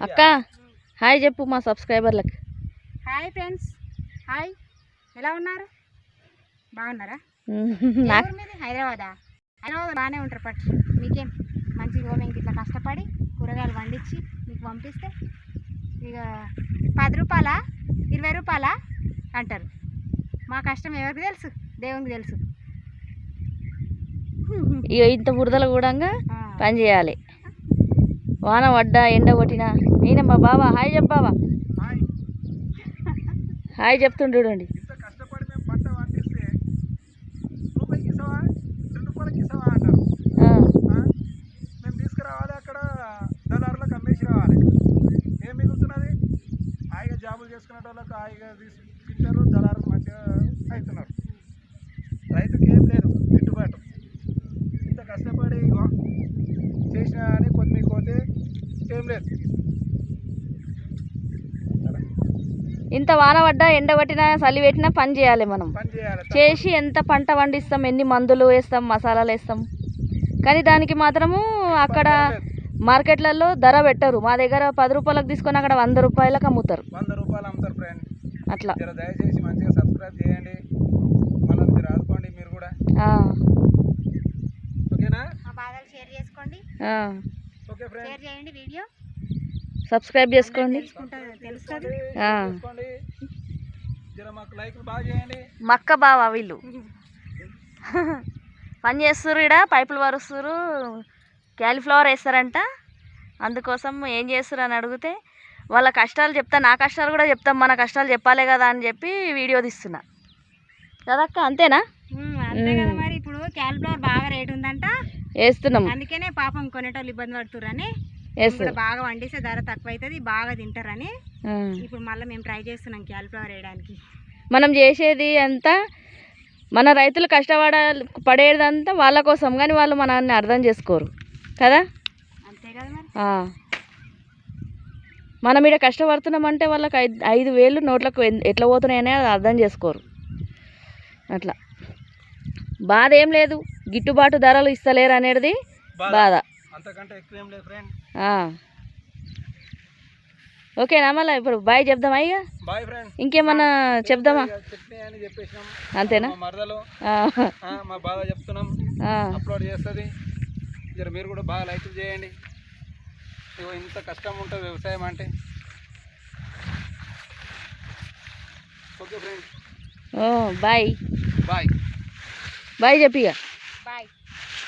అక్క హాయ్ చెప్పు మా సబ్స్క్రైబర్లకు. Hi friends hi. ఎలా ఉన్నారు? బాగున్నారా? నాకు ఎవరు మీది? హైదరాబాదా? హైదరాబాద్ బాగానే ఉంటారు పట్టు. మీకేం? మంచిగా మేము ఇట్లా కష్టపడి కూరగాయలు పండించి మీకు పంపిస్తే ఇక పది రూపాయల? ఇరవై రూపాయల? అంటారు. మా కష్టం ఎవరికి తెలుసు? దేవునికి తెలుసు. ఇక ఇంత బురదలు కూడా ఆ, పని చేయాలి. వాన పడ్డా ఎండ కొట్టినా. ఈయన మా బాబా హాయ్ చెప్పు బాబా హాయ్ చెప్తుండు చూడండి. జాబులు చేసుకునే వాళ్ళకి హాయిగా తీసి తింటారు దళారులు మంచిగా అవుతున్నారు. రైతుకి ఏం లేదు గిట్టుబాటు ఇంత కష్టపడి ఇగో చేసినా కానీ కొన్ని పోతే ఏం లేదు. ఇంత వాన పడ్డా ఎండ పట్టినా చలి పెట్టినా పని చేయాలి మనం. చేసి ఎంత పంట పండిస్తాం ఎన్ని మందులు వేస్తాం మసాలాలు వేస్తాం. కానీ దానికి మాత్రము అక్కడ మార్కెట్లలో ధర పెట్టరు. మా దగ్గర పది రూపాయలకు తీసుకొని అక్కడ వంద రూపాయలకు అమ్ముతారు. వంద రూపాయలు అమ్ముతారు ఫ్రెండ్. అట్లా. దయచేసి మంచిగా సబ్స్క్రైబ్ చేయండి. మళ్ళీ మీరు ఆదుకోండి మీరు కూడా. ఆ, ఓకేనా? మా బాధలు షేర్ చేసుకోండి. ఆ. ఓకే ఫ్రెండ్ షేర్ చేయండి వీడియో సబ్స్క్రైబ్ చేసుకోండి. తెలుసుకుంటుంది తెలుస్తుంది. ఆ. చేసుకోండి జర మాకు లైక్ బాగా చేయండి. మక్క బావా వీళ్ళు. పని చేస్తారు ఇక్కడ పైపులు వరుస్తారు క్యాలీఫ్లవర్ వేస్తారంట. అందుకోసం ఏం చేస్తారు అని అడిగితే వాళ్ళ కష్టాలు చెప్తా నా కష్టాలు కూడా చెప్తాం మన కష్టాలు చెప్పాలి కదా అని చెప్పి వీడియో తీస్తున్నా. కదక్క అంతేనా? అంతే కదా. మరి. ఇప్పుడు క్యాలిఫ్లవర్ బాగా రేట్ ఉందంట. వేస్తున్నాం అందుకనే పాపం కొనేటోళ్ళు ఇబ్బంది ఇక్కడ బాగా వండిస్తే ధర తక్కువ అవుతుంది బాగా తింటారని. ఇప్పుడు మళ్ళీ మేము ట్రై చేస్తున్నాం క్యాలిఫ్లవర్ వేయడానికి. మనం చేసేది అంతా మన రైతులు కష్టపడ పడేదంతా వాళ్ళ కోసం కానీ వాళ్ళు మనల్ని అర్థం చేసుకోరు. కదా? అంతే కదా. మనం ఇక్కడ కష్టపడుతున్నామంటే వాళ్ళకి ఐదు ఐదు వేలు నోట్లకు ఎట్లా పోతున్నాయని అర్థం చేసుకోరు. అట్లా. బాధ ఏం లేదు. గిట్టుబాటు ధరలు ఇస్తలేరు అనేది బాధ. ఓకేనా మళ్ళీ ఇప్పుడు బాయ్ చెప్దామా ఇక? ఇంకేమన్నా చెప్దామా? అంతేనా? మా బాధ చెప్తున్నాం. అప్లోడ్ చేస్తుంది. జర మీరు కూడా బాగా లైక్ చేయండి. ఇంత కష్టం ఉంటుంది వ్యవసాయం అంటే. ఓకే ఫ్రెండ్ ఓ బాయ్. బాయ్. బాయ్ చెప్పి ఇక.